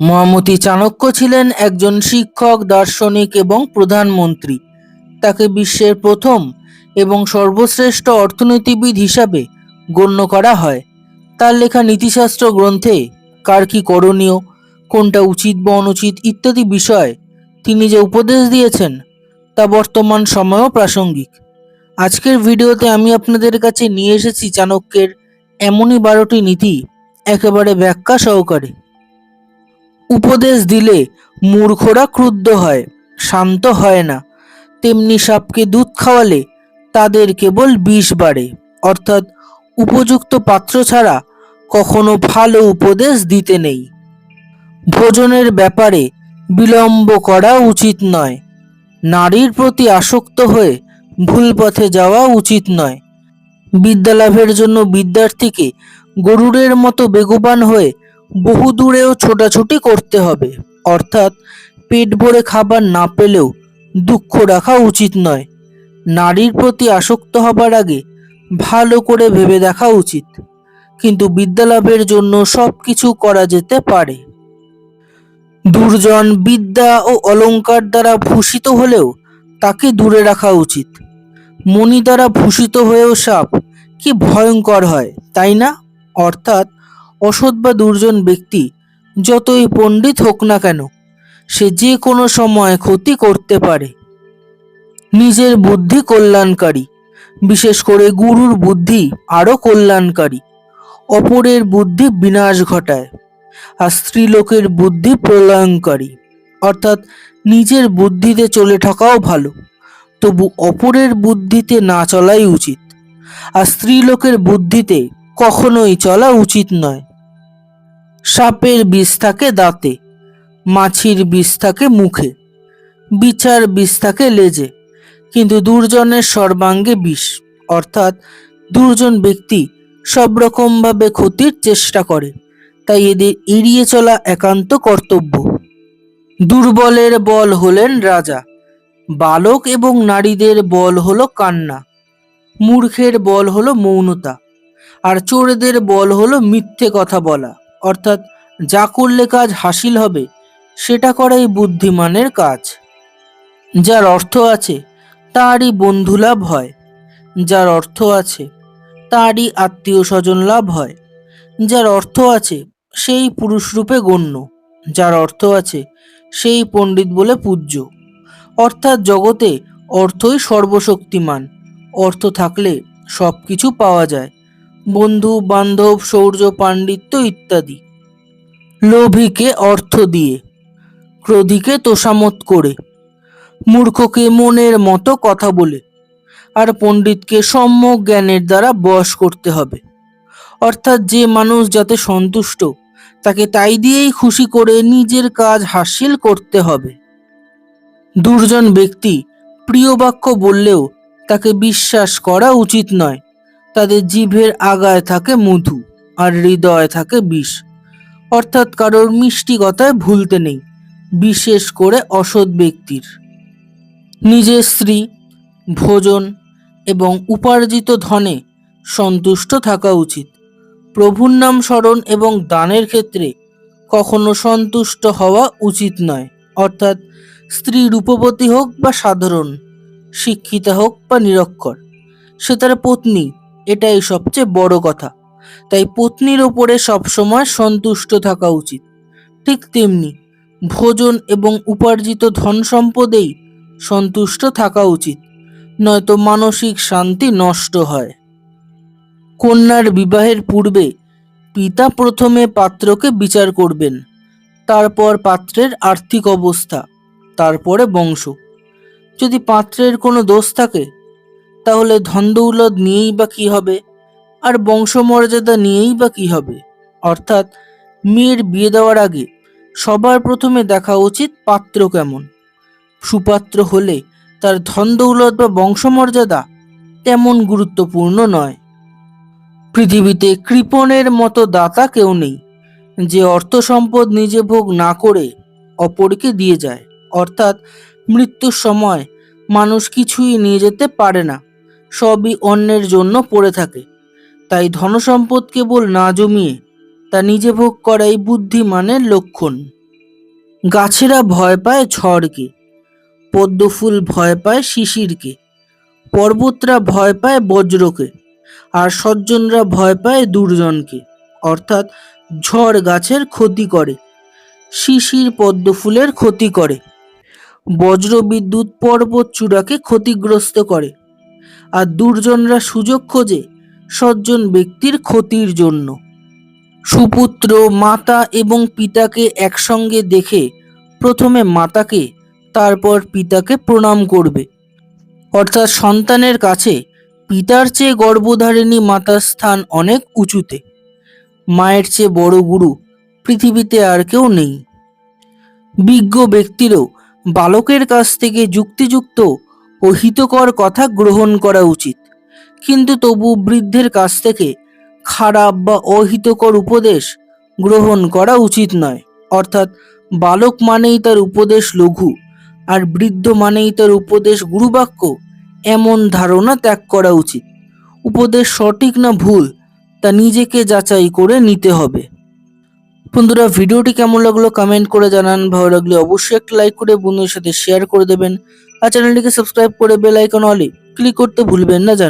মহামতি চাণক্য ছিলেন একজন শিক্ষক, দার্শনিক এবং প্রধানমন্ত্রী। তাকে বিশ্বের প্রথম এবং সর্বশ্রেষ্ঠ অর্থনীতিবিদ হিসাবে গণ্য করা হয়। তার লেখা নীতিশাস্ত্র গ্রন্থে কার কি করণীয়, কোনটা উচিত বা অনুচিত ইত্যাদি বিষয়ে তিনি যে উপদেশ দিয়েছেন, তা বর্তমান সময়েও প্রাসঙ্গিক। আজকের ভিডিওতে আমি আপনাদের কাছে নিয়ে এসেছি চাণক্যের এমনই বারোটি নীতি, একেবারে ব্যাখ্যা সহকারে। উপদেশ দিলে মূর্খরা ক্রুদ্ধ হয়, শান্ত হয় না। তেমনি সাপকে দুধ খাওয়ালে তাদের কেবল বিষ বাড়ে। অর্থাৎ উপযুক্ত পাত্র ছাড়া কখনো ভালো উপদেশ দিতে নেই। ভোজনের ব্যাপারে বিলম্ব করা উচিত নয়। নারীর প্রতি আসক্ত হয়ে ভুল পথে যাওয়া উচিত নয়। বিদ্যালাভের জন্য বিদ্যার্থীকে গরুরের মতো বেগবান হয়ে বহু দূরেও ছোটাছুটি করতে হবে। অর্থাৎ পেট ভরে খাবার না পেলেও দুঃখ রাখা উচিত নয়। নারীর প্রতি আসক্ত হবার আগে ভালো করে ভেবে দেখা উচিত। কিন্তু বিদ্যালাভের জন্য সব কিছু করা যেতে পারে। দুর্জন বিদ্যা ও অলঙ্কার দ্বারা ভূষিত হলেও তাকে দূরে রাখা উচিত। মণি দ্বারা ভূষিত হয়েও সাপ কি ভয়ঙ্কর হয়, তাই না? অর্থাৎ অসৎ বা দুর্জন ব্যক্তি, যতই পণ্ডিত হোক না কেন, সে যে কোনো সময় ক্ষতি করতে পারে। নিজের বুদ্ধি কল্যাণকারী, বিশেষ করে গুরুর বুদ্ধি আরও কল্যাণকারী, অপরের বুদ্ধি বিনাশ ঘটায়, আর স্ত্রীলোকের বুদ্ধি প্রলয়ঙ্কারী অর্থাৎ নিজের বুদ্ধিতে চলে থাকাও ভালো, তবু অপরের বুদ্ধিতে না চলাই উচিত, আর স্ত্রীলোকের বুদ্ধিতে কখনোই চলা উচিত নয়। সাপের বিষ থাকে দাঁতে, মাছির বিষ থাকে মুখে, বিচার বিষ থাকে লেজে, কিন্তু দুর্জনের সর্বাঙ্গে বিষ। অর্থাৎ দুর্জন ব্যক্তি সব রকমভাবে ক্ষতির চেষ্টা করে, তাই এদের এড়িয়ে চলা একান্ত কর্তব্য। দুর্বলের বল হলেন রাজা, বালক এবং নারীদের বল হলো কান্না, মূর্খের বল হলো মৌনতা, আর চোরেদের বল হলো মিথ্যে কথা বলা। অর্থাৎ যা করলে কাজ হাসিল হবে, সেটা করাই বুদ্ধিমানের কাজ। যার অর্থ আছে, তারই বন্ধু লাভ হয়। যার অর্থ আছে, তারই আত্মীয় স্বজন লাভ হয়। যার অর্থ আছে, সেই পুরুষরূপে গণ্য। যার অর্থ আছে, সেই পণ্ডিত বলে পূজ্য। অর্থাৎ জগতে অর্থই সর্বশক্তিমান। অর্থ থাকলে সব কিছু পাওয়া যায়। বন্ধু, বান্ধব শৌর্য পাণ্ডিত্য ইত্যাদি। লোভীকে অর্থ দিয়ে, ক্রোধীকে তোষামত করে, মূর্খকে মনের মতো কথা বলে, আর পণ্ডিতকে সম্যক জ্ঞানের দ্বারা বশ করতে হবে। অর্থাৎ যে মানুষ যাতে সন্তুষ্ট, তাকে তাই দিয়েই খুশি করে নিজের কাজ হাসিল করতে হবে। দুর্জন ব্যক্তি প্রিয় বাক্য বললেও তাকে বিশ্বাস করা উচিত নয়। তাদের জিভের আগায় থাকে মধু আর হৃদয়ে থাকে বিষ। অর্থাৎ কারোর মিষ্টি কথায় ভুলতে নেই, বিশেষ করে অসৎ ব্যক্তির। নিজের স্ত্রী, ভোজন এবং উপার্জিত ধনে সন্তুষ্ট থাকা উচিত। প্রভুর নাম স্মরণ এবং দানের ক্ষেত্রে কখনো সন্তুষ্ট হওয়া উচিত নয়, অর্থাৎ স্ত্রী রূপবতী হোক বা সাধারণ, শিক্ষিতা হোক বা নিরক্ষর, সে তার পত্নী এটাই সবচেয়ে বড় কথা। তাই পত্নীর ওপরে সবসময় সন্তুষ্ট থাকা উচিত। ঠিক তেমনি ভোজন এবং উপার্জিত ধন সম্পদেই সন্তুষ্ট থাকা উচিত, নয়তো মানসিক শান্তি নষ্ট হয়। কন্যার বিবাহের পূর্বে পিতা প্রথমে পাত্রকে বিচার করবেন, তারপর পাত্রের আর্থিক অবস্থা, তারপরে বংশ। যদি পাত্রের কোনো দোষ থাকে তাহলে ধনদৌলত নিয়েই বা কী হবে? আর বংশমর্যাদা নিয়েই বা কী হবে? অর্থাৎ মেয়ের বিয়ে দেওয়ার আগে সবার প্রথমে দেখা উচিত পাত্র কেমন। সুপাত্র হলে তার ধন দৌলত বা বংশমর্যাদা তেমন গুরুত্বপূর্ণ নয়। পৃথিবীতে কৃপণের মতো দাতা কেউ নেই, যে অর্থ সম্পদ নিজে ভোগ না করে অপরকে দিয়ে যায়। অর্থাৎ মৃত্যুর সময় মানুষ কিছুই নিয়ে যেতে পারে না। সবই অন্যের জন্য পড়ে থাকে। তাই ধনসম্পদ কেবল না জমিয়ে তা নিজে ভোগ করাই বুদ্ধিমানের লক্ষণ। গাছেরা ভয় পায় ঝড়কে, পদ্মফুল ভয় পায় শিশিরকে, পর্বতরা ভয় পায় বজ্রকে, আর সজ্জনরা ভয় পায় দুর্জনকে। অর্থাৎ ঝড় গাছের ক্ষতি করে, শিশির পদ্মফুলের ক্ষতি করে। বজ্র বিদ্যুৎ পর্বত চূড়াকে ক্ষতিগ্রস্ত করে। আর দুর্জনরা সুযোগ খোঁজে সজ্জন ব্যক্তির ক্ষতির জন্য। সুপুত্র, মাতা এবং পিতাকে একসঙ্গে দেখে প্রথমে মাতাকে, তারপর পিতাকে প্রণাম করবে। অর্থাৎ সন্তানের কাছে পিতার চেয়ে গর্ভধারিণী মাতার স্থান অনেক উঁচুতে। মায়ের চেয়ে বড় গুরু পৃথিবীতে আর কেউ নেই। বিজ্ঞ ব্যক্তিরও বালকের কাছ থেকে যুক্তিযুক্ত ও হিতকর কথা গ্রহণ করা উচিত। কিন্তু তবু বৃদ্ধের কাছ থেকে খারাপ বা অহিতকর উপদেশ গ্রহণ করা উচিত নয়। অর্থাৎ বালক মানেই তার উপদেশ লঘু, আর বৃদ্ধ মানেই তার উপদেশ গুরুবাক্য, এমন ধারণা ত্যাগ করা উচিত। উপদেশ সঠিক না ভুল, তা নিজেকে যাচাই করে নিতে হবে। বন্ধুরা, ভিডিওটি কেমন লাগল কমেন্ট করে জানান। ভালো লাগলে অবশ্যই একটা লাইক করে বন্ধুদের সাথে শেয়ার করে দেবেন। আর চ্যানেলটিকে সাবস্ক্রাইব করে বেল আইকন অলে ক্লিক করতে ভুলবেন না জান